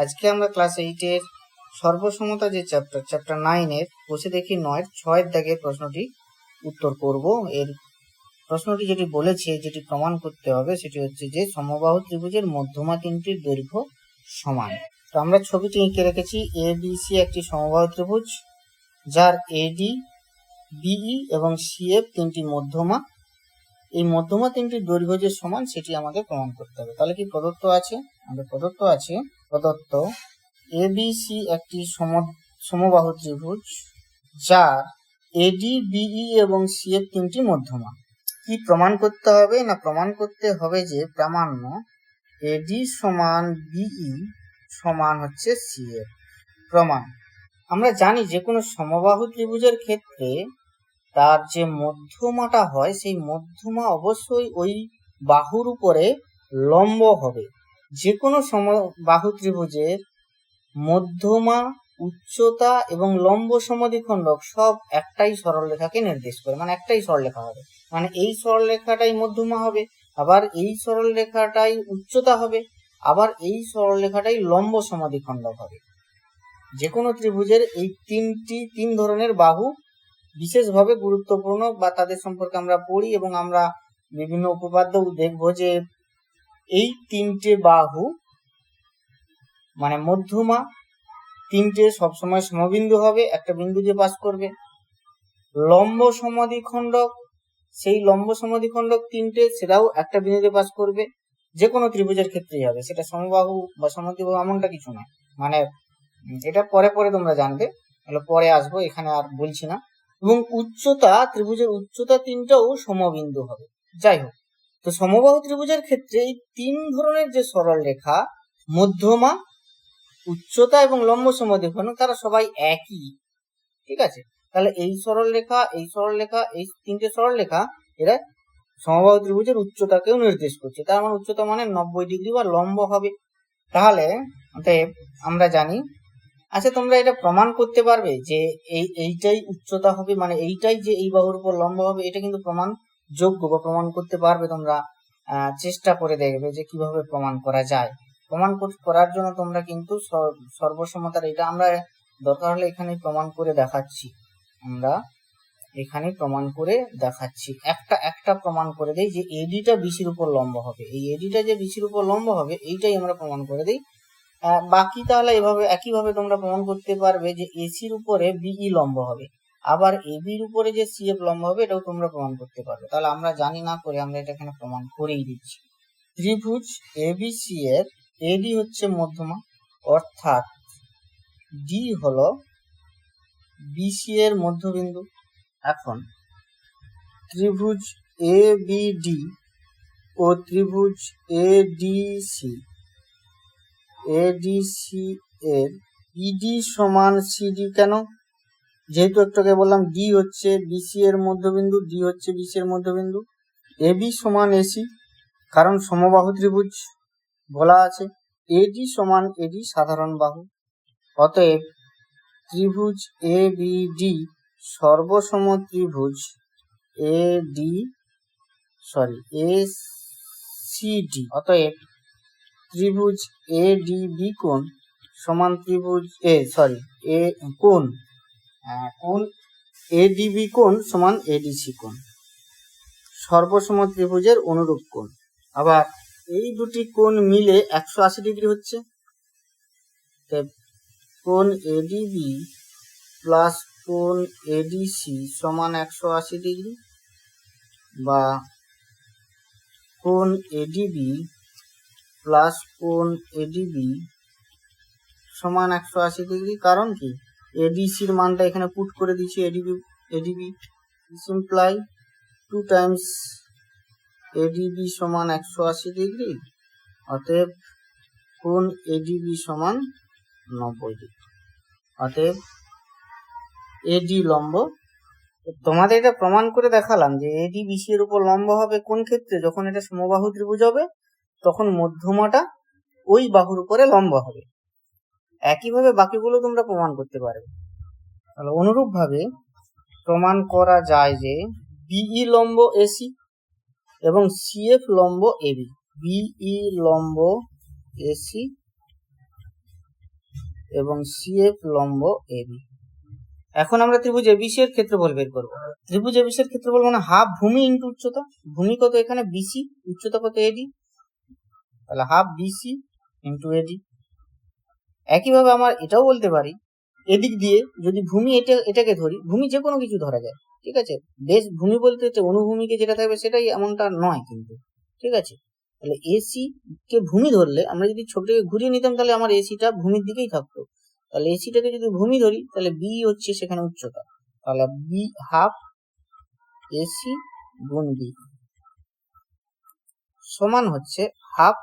আজকে আমরা ক্লাস এইটের সর্বসমতা যে চ্যাপ্টার চ্যাপ্টার নাইনের বসে দেখি নয়ের ছয়ের দাগের প্রশ্নটি উত্তর করব। এর প্রশ্নটি যেটি বলেছে, যেটি প্রমাণ করতে হবে, সেটি হচ্ছে যে সমবাহু ত্রিভুজের মধ্যমা তিনটির দৈর্ঘ্য সমান। তো আমরা ছবিটি এঁকে রেখেছি এ বি সি একটি সমবাহু ত্রিভুজ, যার এডি বিই এবং সিএফ তিনটি মধ্যমা। এই মধ্যমা তিনটির দৈর্ঘ্য যে সমান, সেটি আমাদের প্রমাণ করতে হবে। তাহলে কি প্রদত্ত আছে? আমাদের প্রদত্ত আছে প্রদত্ত এবিসি একটি সম- সমবাহু ত্রিভুজ, যার এডি বিই এবং সিএফ তিনটি মধ্যমা। কি প্রমাণ করতে হবে না প্রমাণ করতে হবে যে প্রামাণ্য এডি সমান বিই সমান হচ্ছে সিএফ প্রমাণ। আমরা জানি যে কোনো সমবাহু ত্রিভুজের ক্ষেত্রে তার যে মধ্যমাটা হয়, সেই মধ্যমা অবশ্যই ওই বাহুর উপরে লম্ব হবে। যে কোনো সমবাহু ত্রিভুজের মধ্যমা, উচ্চতা এবং লম্ব সমাধিখণ্ডক সব একটাই সরলরেখাকে নির্দেশ করে মানে একটাই সরলরেখা হবে। মানে এই সরলরেখাটাই মধ্যমা হবে, আবার এই সরলরেখাটাই উচ্চতা হবে, আবার এই সরলরেখাটাই লম্ব সমাধিখণ্ডক হবে। যে কোনো ত্রিভুজের এই তিনটি, তিন ধরনের বাহু বিশেষভাবে গুরুত্বপূর্ণ বা তাদের সম্পর্কে আমরা পড়ি এবং আমরা বিভিন্ন উপপাদ্য দেখব যে এই তিনটে বাহু মানে মধ্যমা, তিনটে সবসময় সমবিন্দু হবে, একটা বিন্দু দিয়ে পাস করবে। লম্ব সমাধি সমাধিখণ্ডক সেই লম্ব সমাধিখণ্ডক তিনটে, সেটাও একটা বিন্দু দিয়ে পাস করবে। যে কোনো ত্রিভুজের ক্ষেত্রেই হবে, সেটা সমবাহু বা সমদ্বিবাহু এমনটা কিছু না। মানে এটা পরে পরে তোমরা জানবে, তাহলে পরে আসব, এখানে আর বলছি না। এবং উচ্চতা, ত্রিভুজের উচ্চতা তিনটাও সমবিন্দু হবে। যাই হোক তো সমবাহু ত্রিভুজের ক্ষেত্রে এই তিন ধরনের যে সরল রেখা, মধ্যমা, উচ্চতা এবং লম্ব সমদ্বিখণ্ডক তারা সবাই একই, ঠিক আছে? তাহলে এই সরল রেখা, এই সরল রেখা, এই তিনটে সরল রেখা, এরা সমবাহু ত্রিভুজের উচ্চতাকেও নির্দেশ করছে। তার মানে উচ্চতা মানে নব্বই ডিগ্রি বা লম্ব হবে। তাহলে আমরা জানি আচ্ছা তোমরা এটা প্রমাণ করতে পারবে যে এই, এইটাই উচ্চতা হবে মানে এইটাই যে এই বাহুর উপর লম্ব হবে, এটা কিন্তু প্রমাণ যোগ্য বা প্রমাণ করতে পারবে তোমরা চেষ্টা করে দেখবে যে কীভাবে প্রমাণ করা যায়। প্রমাণ কর- করার জন্য তোমরা কিন্তু সর- সর্বসমতার এটা আমরা দরকার হলে এখানে প্রমাণ করে দেখাচ্ছি। আমরা এখানে প্রমাণ করে দেখাচ্ছি। একটা একটা প্রমাণ করে দেই যে এডিটা বিসির উপর লম্ব হবে। এই এডিটা যে বিসির উপর লম্ব হবে, এইটাই আমরা প্রমাণ করে দিই। বাকি তাহলে এভাবে, একইভাবে তোমরা প্রমাণ করতে পারবে যে এসির উপরে বিই লম্ব হবে। আবার এবির উপরে যে সিএফ লম্ব হবে, এটাও তোমরা প্রমাণ করতে পারবে। তাহলে আমরা জানি না করে আমরা এটা এখানে প্রমাণ করেই দিচ্ছি। ত্রিভুজ এবিসি এর এডি হচ্ছে মধ্যমা, অর্থাৎ ডি হলো বিসি এর মধ্যবিন্দু। এখন ত্রিভুজ এ ডি ও ত্রিভুজ এ সি এডিসি এর ইডি সমান সিডি কেন? যেহেতু একটু আগে বললাম ডি হচ্ছে বিসি এর মধ্যবিন্দু ডি হচ্ছে বিসি এর মধ্যবিন্দু। এবি সমান এসি কারণ সমবাহু ত্রিভুজ বলা আছে। এডি সমান এডি সাধারণ বাহু। অতএব ত্রিভুজ এ বি ডি সর্বসম ত্রিভুজ A D sorry A C D অতএব ত্রিভুজ এ ডি বি কোণ সমান ত্রিভুজ এ সরি এ কোণ আহ, কোণ এ ডি বি কোণ সমান এডিসি কোণ? সর্বসম ত্রিভুজের অনুরূপ কোণ। আবার এই দুটি কোণ মিলে একশো আশি ডিগ্রি হচ্ছে। কোণ এডিবি প্লাস কোণ এডিসি সমান একশো আশি ডিগ্রি বা কোণ এডিবি প্লাস কোণ এডিবি সমান একশো আশি ডিগ্রি। কারণ কি? এডিসির মানটা এখানে পুট করে দিচ্ছি ADB ADB simply two times ADB সমান একশো আশি ডিগ্রি অতএব কোণ এডিবি সমান নব্বই ডিগ্রি অতএব এডি লম্ব। তোমাদের এটা প্রমাণ করে দেখালাম যে এডি বিসি এর উপর লম্ব হবে কোন ক্ষেত্রে? যখন এটা সমবাহু ত্রিভুজ হবে, তখন মধ্যমাটা ওই বাহুর উপরে লম্ব হবে। একইভাবে বাকিগুলো তোমরা প্রমাণ করতে পারবে। তাহলে অনুরূপ ভাবে প্রমাণ করা যায় যে বিই লম্ব এসি এবং সিএফ লম্ব এবি বিই লম্ব এসি এবং সিএফ লম্ব এবি এখন আমরা ত্রিভুজ এবিসি এর ক্ষেত্রফল বের করব। ত্রিভুজ এবিসি এর ক্ষেত্রফল মানে হাফ ভূমি ইন্টু উচ্চতা। ভূমি কত এখানে? বিসি উচ্চতা কত এডি তাহলে হাফ বিসি ইন্টু এডি একইভাবে আমার এটাও বলতে পারি, এদিক দিয়ে যদি ভূমি এটা, এটাকে ধরি, ভূমি যে কোনো কিছু ধরা যায়, ঠিক আছে? বেশ ভূমি বলতে হচ্ছে অনুভূমিকে যেটা থাকবে সেটাই এমনটা নয় কিন্তু, ঠিক আছে? তাহলে এসি কে ভূমি ধরলে, আমরা যদি ছবিটাকে ঘুরিয়ে নিতাম, তাহলে আমার এসিটা ভূমির দিকেই থাকতো। তাহলে এসিটাকে যদি ভূমি ধরি, তাহলে বি হচ্ছে সেখানে উচ্চতা। তাহলে বি হাফ এসি গুণ বি সমান হচ্ছে হাফ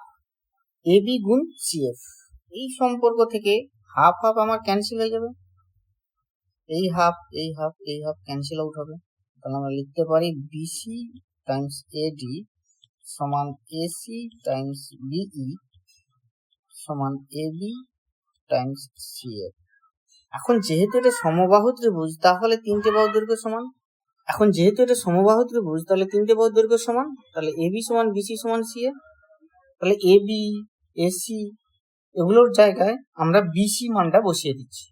এবি গুণ সিএফ এই সম্পর্ক থেকে হাফ হাফ আমার ক্যান্সেল হয়ে যাবে। এই হাফ এই হাফ এই হাফ ক্যান্সেল আউট হবে। তাহলে আমরা লিখতে পারি বিসি টাইমস এডি সমান এসি টাইমস বিই সমান এবি টাইমস সিএফ এখন যেহেতু এটা সমবাহু ত্রিভুজ, তাহলে তিনটে বাহু দৈর্ঘ্য সমান। এখন যেহেতু এটা সমবাহু ত্রিভুজ, তাহলে তিনটে বাহু দৈর্ঘ্য সমান। তাহলে এবি সমান বিসি সমান সিএ তাহলে এবি এসি এগুলোর জায়গায় আমরা বিসি মানটা বসিয়ে দিচ্ছি।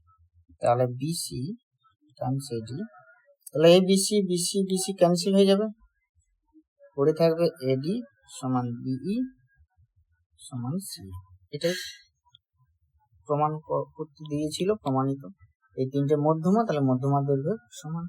তাহলে বিসি টাইমস এডি তাহলে A BC BC BC cancel হয়ে যাবে। পড়ে থাকবে এডি সমান বিই সমান সি এটাই প্রমাণ করতে দিয়েছিল, প্রমাণিত। এই তিনটে মধ্যমা, তাহলে মধ্যমা দৈর্ঘ্য সমান